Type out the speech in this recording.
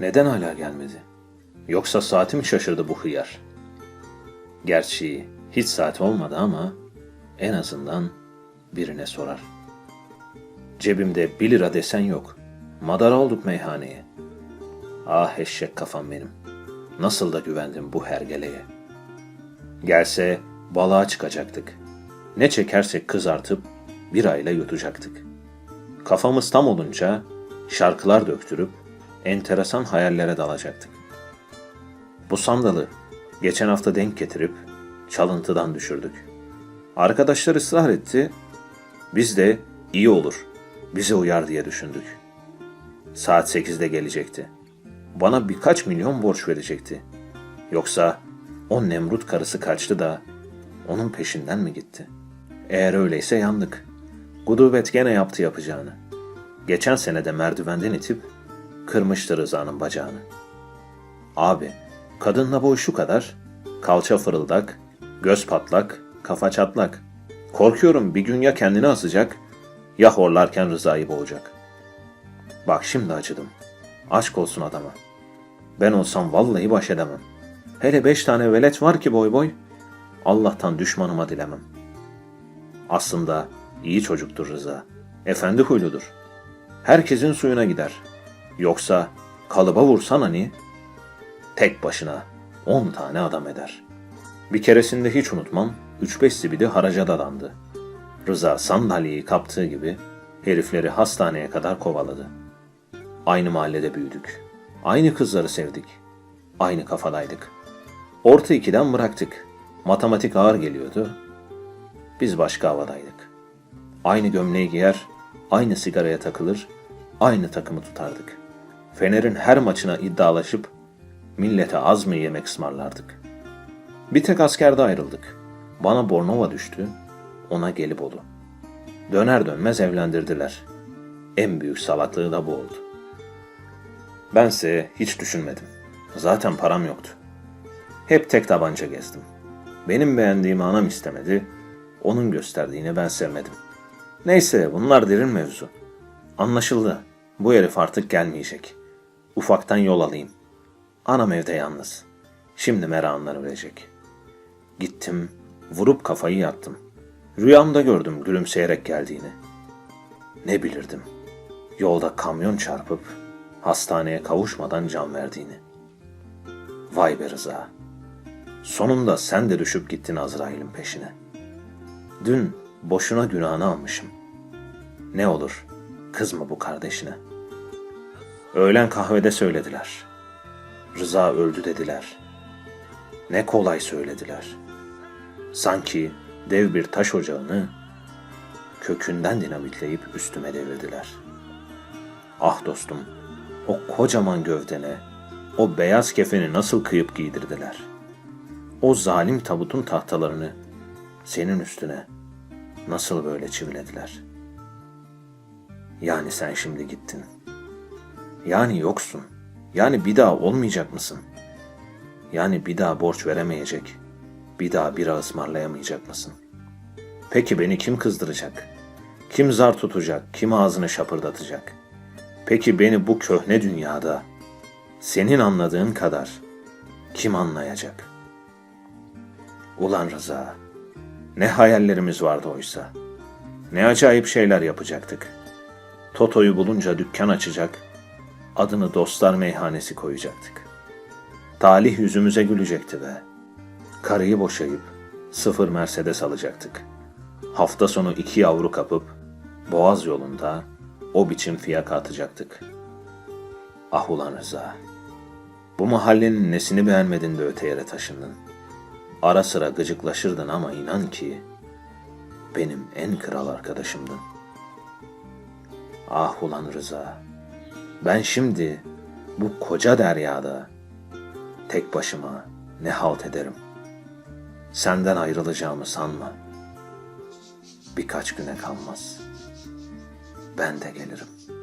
Neden hala gelmedi? Yoksa saati mi şaşırdı bu hıyar? Gerçi hiç saat olmadı ama en azından birine sorar. Cebimde bir lira desen yok. Madara olduk meyhaneye. Ah eşek kafam benim. Nasıl da güvendim bu hergeleye. Gelse balığa çıkacaktık. Ne çekersek kızartıp bir ayla yutacaktık. Kafamız tam olunca şarkılar döktürüp enteresan hayallere dalacaktık. Bu sandalı geçen hafta denk getirip çalıntıdan düşürdük. Arkadaşlar ısrar etti. Biz de iyi olur, bize uyar diye düşündük. Saat 8'de gelecekti. Bana birkaç milyon borç verecekti. Yoksa o Nemrut karısı kaçtı da onun peşinden mi gitti? Eğer öyleyse yandık. Gudubet gene yaptı yapacağını. Geçen sene de merdivenden itip kırmıştı Rıza'nın bacağını. Abi, kadınla boy şu kadar, kalça fırıldak, göz patlak, kafa çatlak. Korkuyorum bir gün ya kendini asacak, ya horlarken Rıza'yı boğacak. Bak şimdi acıdım. Aşk olsun adama. Ben olsam vallahi baş edemem. Hele beş tane velet var ki boy boy. Allah'tan düşmanıma dilemem. Aslında iyi çocuktur Rıza. Efendi huyludur. Herkesin suyuna gider. Yoksa kalıba vursan hani tek başına on tane adam eder. Bir keresinde hiç unutmam, 3-5 zibidi haraca dadandı. Rıza sandalyeyi kaptığı gibi herifleri hastaneye kadar kovaladı. Aynı mahallede büyüdük. Aynı kızları sevdik. Aynı kafadaydık. Orta ikiden bıraktık. Matematik ağır geliyordu. Biz başka havadaydık. Aynı gömleği giyer, aynı sigaraya takılır, aynı takımı tutardık. Fener'in her maçına iddialaşıp millete az mı yemek ısmarlardık. Bir tek askerde ayrıldık. Bana Bornova düştü, ona Gelibolu. Döner dönmez evlendirdiler. En büyük salaklığı da bu oldu. Bense hiç düşünmedim. Zaten param yoktu. Hep tek tabanca gezdim. Benim beğendiğimi anam istemedi, onun gösterdiğini ben sevmedim. Neyse bunlar derin mevzu. Anlaşıldı. Bu herif artık gelmeyecek. Ufaktan yol alayım. Anam evde yalnız. Şimdi meranları verecek. Gittim, vurup kafayı yattım. Rüyamda gördüm gülümseyerek geldiğini. Ne bilirdim. Yolda kamyon çarpıp hastaneye kavuşmadan can verdiğini. Vay be Rıza. Sonunda sen de düşüp gittin Azrail'in peşine. Dün boşuna günahını almışım. Ne olur kızma bu kardeşine. Öğlen kahvede söylediler. Rıza öldü dediler. Ne kolay söylediler. Sanki dev bir taş ocağını kökünden dinamitleyip üstüme devirdiler. Ah dostum, o kocaman gövdene, o beyaz kefeni nasıl kıyıp giydirdiler? O zalim tabutun tahtalarını senin üstüne nasıl böyle çivilediler? Yani sen şimdi gittin. Yani yoksun. Yani bir daha olmayacak mısın? Yani bir daha borç veremeyecek, bir daha bira ısmarlayamayacak mısın? Peki beni kim kızdıracak? Kim zar tutacak, kim ağzını şapırdatacak? Peki beni bu köhne dünyada senin anladığın kadar kim anlayacak? Ulan Rıza, ne hayallerimiz vardı oysa. Ne acayip şeyler yapacaktık. Toto'yu bulunca dükkan açacak, adını dostlar meyhanesi koyacaktık. Talih yüzümüze gülecekti be. Karıyı boşayıp sıfır Mercedes alacaktık. Hafta sonu iki yavru kapıp Boğaz yolunda o biçim fiyaka atacaktık. Ah ulan Rıza. Bu mahallenin nesini beğenmedin de öte yere taşındın. Ara sıra gıcıklaşırdın ama inan ki benim en kral arkadaşımdın. Ah ulan Rıza. Ben şimdi bu koca deryada tek başıma ne halt ederim. Senden ayrılacağımı sanma. Birkaç güne kalmaz. Ben de gelirim.''